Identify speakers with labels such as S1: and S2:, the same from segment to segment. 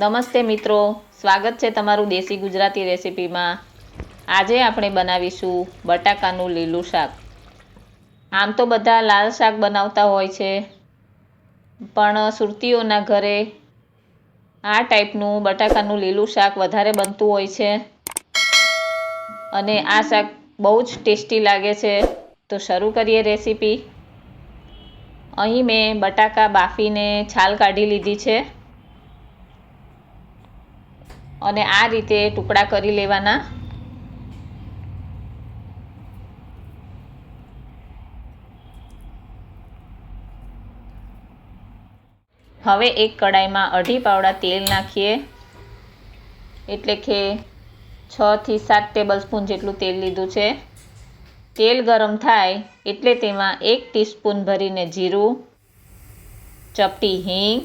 S1: નમસ્તે મિત્રો. સ્વાગત છે તમારું દેશી ગુજરાતી રેસિપીમાં. આજે આપણે બનાવીશું બટાકાનું લીલું શાક. આમ તો બધા લાલ શાક બનાવતા હોય છે, પણ સુરતીઓના ઘરે આ ટાઈપનું બટાકાનું લીલું શાક વધારે બનતું હોય છે. અને આ શાક બહુ જ ટેસ્ટી લાગે છે. તો શરૂ કરીએ રેસીપી. અહીં મેં બટાકા બાફીને છાલ કાઢી લીધી છે. અને આ રીતે ટુકડા કરી લેવાના. હવે એક કડાઈમાં અઢી પાવડા તેલ નાખીએ. એટલે કે છ થી સાત ટેબલ સ્પૂન જેટલું તેલ લીધું છે. તેલ ગરમ થાય એટલે તેમાં એક ટીસ્પૂન ભરીને જીરું, ચપટી હિંગ,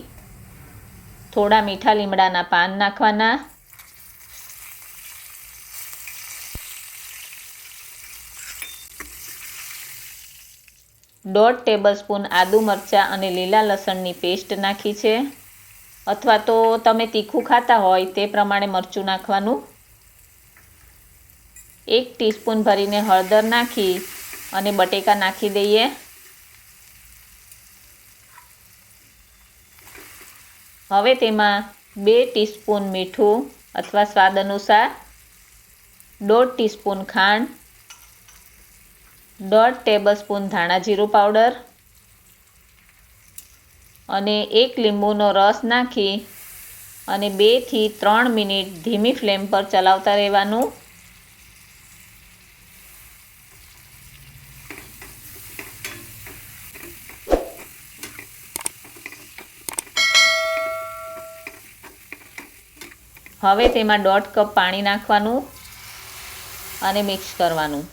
S1: થોડા મીઠા લીમડાના પાન નાખવાના. દોઢ ટેબલ સ્પૂન આદુ મરચાં અને લીલા લસણની પેસ્ટ નાખી છે. અથવા તો તમે તીખું ખાતા હોય તે પ્રમાણે મરચું નાખવાનું. એક ટીસ્પૂન ભરીને હળદર નાખી અને બટેકા નાખી દઈએ. હવે તેમાં બે ટીસ્પૂન મીઠું અથવા સ્વાદ અનુસાર દોઢ ટીસ્પૂન ખાંડ દોઢ ટેબલ સ્પૂન ધાણા જીરું પાવડર અને એક લીંબુનો રસ નાખી અને બેથી ત્રણ મિનિટ ધીમી ફ્લેમ પર ચલાવતા રહેવાનું. હવે તેમાં દોઢ કપ પાણી નાખવાનું અને મિક્સ કરવાનું.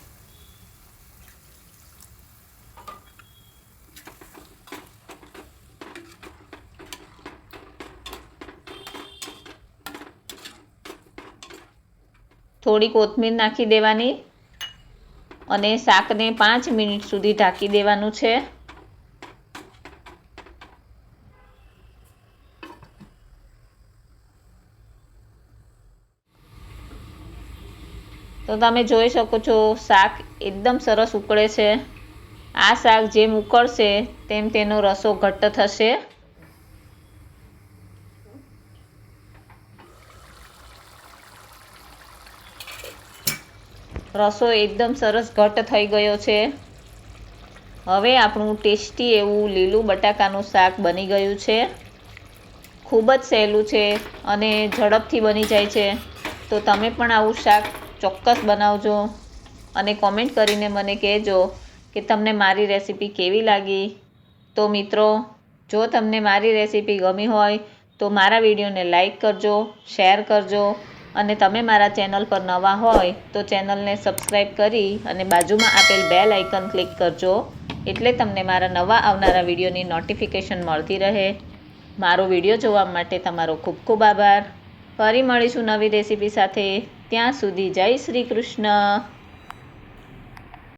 S1: થોડી કોથમીર નાખી દેવાની અને શાકને પાંચ મિનિટ સુધી ઢાંકી દેવાનું છે. તો તમે જોઈ શકો છો, શાક એકદમ સરસ ઉકળે છે. આ શાક જેમ ઉકળશે તેમ તેનો રસો ઘટ્ટ થશે. રસો એકદમ સરસ ઘટ્ટ થઈ ગયો છે. હવે આપણું ટેસ્ટી એવું લીલું બટાકાનું શાક બની ગયું છે. ખૂબ જ સહેલું છે અને ઝડપથી બની જાય છે. તો તમે પણ આવું શાક ચોક્કસ બનાવજો અને કોમેન્ટ કરીને મને કહેજો કે તમને મારી રેસીપી કેવી લાગી. તો મિત્રો, જો તમને મારી રેસીપી ગમી હોય તો મારા વિડીયોને લાઈક કરજો શેર કરજો અને તમે મારા ચેનલ પર નવા હોય તો ચેનલને સબસ્ક્રાઈબ કરી અને બાજુમાં આપેલ બેલ આઇકન ક્લિક કરજો એટલે તમને મારા નવા આવનારા વિડીયોની નોટિફિકેશન મળતી રહે. મારો વીડિયો જોવા માટે તમારો ખૂબ ખૂબ આભાર. ફરી મળીશું નવી રેસીપી સાથે. ત્યાં સુધી જય શ્રી કૃષ્ણ.